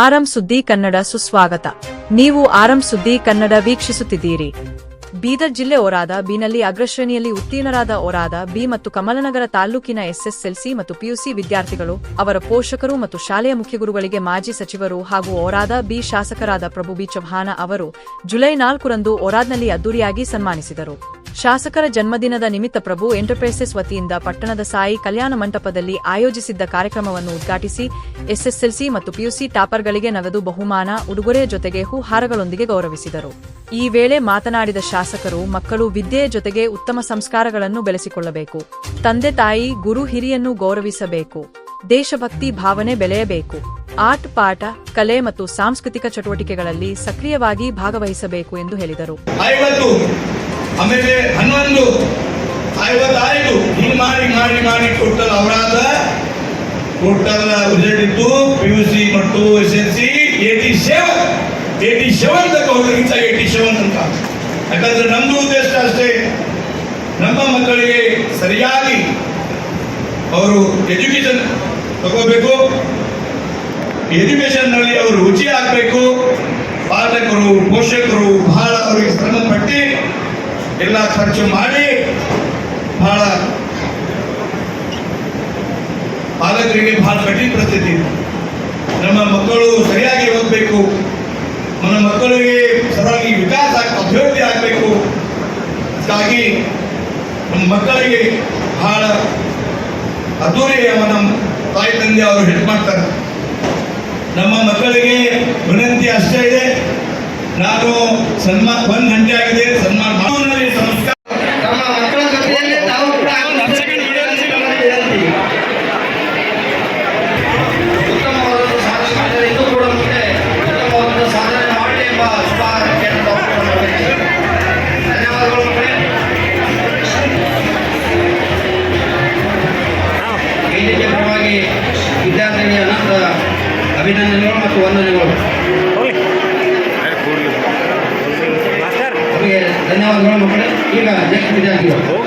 ಆರಂ ಸುದ್ದಿ ಕನ್ನಡ ಸುಸ್ವಾಗತ. ನೀವು ಆರಂ ಸುದ್ದಿ ಕನ್ನಡ ವೀಕ್ಷಿಸುತ್ತಿದ್ದೀರಿ. ಬೀದರ್ ಜಿಲ್ಲೆ ಓರಾದ, ಬಿನಲ್ಲಿ ಅಗ್ರಶ್ರೇಣಿಯಲ್ಲಿ ಉತ್ತೀರ್ಣರಾದ ಓರಾದ, ಬಿ ಮತ್ತು ಕಮಲನಗರ ತಾಲ್ಲೂಕಿನ ಎಸ್ಎಸ್ಎಲ್ಸಿ ಮತ್ತು ಪಿಯುಸಿ ವಿದ್ಯಾರ್ಥಿಗಳು, ಅವರ ಪೋಷಕರು ಮತ್ತು ಶಾಲೆಯ ಮುಖ್ಯಗುರುಗಳಿಗೆ ಮಾಜಿ ಸಚಿವರು ಹಾಗೂ ಓರಾದ, ಬಿ ಶಾಸಕರಾದ ಪ್ರಭು ಬಿ ಚೌಹಾಣ ಅವರು ಜುಲೈ ನಾಲ್ಕರಂದು ಓರಾದ್ನಲ್ಲಿ ಅದ್ದೂರಿಯಾಗಿ ಸನ್ಮಾನಿಸಿದರು. ಶಾಸಕರ ಜನ್ಮದಿನದ ನಿಮಿತ್ತ ಪ್ರಭು ಎಂಟರ್ಪ್ರೈಸಸ್ ವತಿಯಿಂದ ಪಟ್ಟಣದ ಸಾಯಿ ಕಲ್ಯಾಣ ಮಂಟಪದಲ್ಲಿ ಆಯೋಜಿಸಿದ್ದ ಕಾರ್ಯಕ್ರಮವನ್ನು ಉದ್ಘಾಟಿಸಿ ಎಸ್ಎಸ್ಎಲ್ಸಿ ಮತ್ತು ಪಿಯುಸಿ ಟಾಪರ್ಗಳಿಗೆ ನಗದು ಬಹುಮಾನ, ಉಡುಗೊರೆಯ ಜೊತೆಗೆ ಹೂಹಾರಗಳೊಂದಿಗೆ ಗೌರವಿಸಿದರು. ಈ ವೇಳೆ ಮಾತನಾಡಿದ ಶಾಸಕರು, ಮಕ್ಕಳು ವಿದ್ಯೆಯ ಜೊತೆಗೆ ಉತ್ತಮ ಸಂಸ್ಕಾರಗಳನ್ನು ಬೆಳೆಸಿಕೊಳ್ಳಬೇಕು. ತಂದೆ ತಾಯಿ, ಗುರು ಹಿರಿಯನ್ನು ಗೌರವಿಸಬೇಕು. ದೇಶಭಕ್ತಿ ಭಾವನೆ ಬೆಳೆಯಬೇಕು. ಆರ್ಟ್, ಪಾಠ, ಕಲೆ ಮತ್ತು ಸಾಂಸ್ಕೃತಿಕ ಚಟುವಟಿಕೆಗಳಲ್ಲಿ ಸಕ್ರಿಯವಾಗಿ ಭಾಗವಹಿಸಬೇಕು ಎಂದು ಹೇಳಿದರು. ಆಮೇಲೆ ಹನ್ನೊಂದು. ಐವತ್ತಾಯ್ತು. ಹಿಂಗ್ ಮಾಡಿ ಮಾಡಿ ಮಾಡಿ ಟೋಟಲ್ ಅವರಾದ. ಟೋಟಲ್ ರಿಸಲ್ಟ್ ಇತ್ತು ಪಿ ಯು ಸಿ ಮತ್ತು S L C eighty seven eighty seven ತನಕ ಹೋಗಿಂತ ಏಟಿ ಸೆವೆನ್ ಅಂತ. ಯಾಕಂದ್ರೆ ನಮ್ದು ಉದ್ದೇಶ ಅಷ್ಟೇ. ನಮ್ಮ ಮಕ್ಕಳಿಗೆ ಸರಿಯಾಗಿ ಅವರು ಎಜುಕೇಶನ್ ತಗೋಬೇಕು. ಎಜುಕೇಶನ್ನಲ್ಲಿ ಅವರು ರುಚಿ ಆಗಬೇಕು. ಪಾಲಕರು ಪೋಷಕರು ಎಲ್ಲ ಖರ್ಚು ಮಾಡಿ ಬಹಳ ಪಾಲಕರಿಗೆ ಬಹಳ ಕಠಿಣ ಪರಿಸ್ಥಿತಿ ನಮ್ಮ ಮಕ್ಕಳು ಸರಿಯಾಗಿ ಓದಬೇಕು. ನಮ್ಮ ಮಕ್ಕಳಿಗೆ ಸರಿಯಾಗಿ ವಿಕಾಸ ಅಭಿವೃದ್ಧಿ ಆಗಬೇಕು. ಅದಕ್ಕಾಗಿ ನಮ್ಮ ಮಕ್ಕಳಿಗೆ ಬಹಳ ಅದ್ದೂರಿ ನಮ್ಮ ತಾಯಿ ತಂದೆ ಅವರು ಹೆಲ್ಪ್ ಮಾಡ್ತಾರೆ. ನಮ್ಮ ಮಕ್ಕಳಿಗೆ ವಿನಂತಿ ಅಷ್ಟೇ ಇದೆ. ನಾನು ಸನ್ಮಾನ ಒಂದು ಗಂಟೆ ಆಗಿದೆ. ಅಭಿನಂದನೆಗಳು ಮತ್ತು ವಂದನೆಗಳು ಧನ್ಯವಾದಗಳು ಮಕ್ಕಳೇ. ಈಗ ನೆಕ್ಸ್ಟ್ ವಿದ್ಯಾರ್ಥಿಗಳು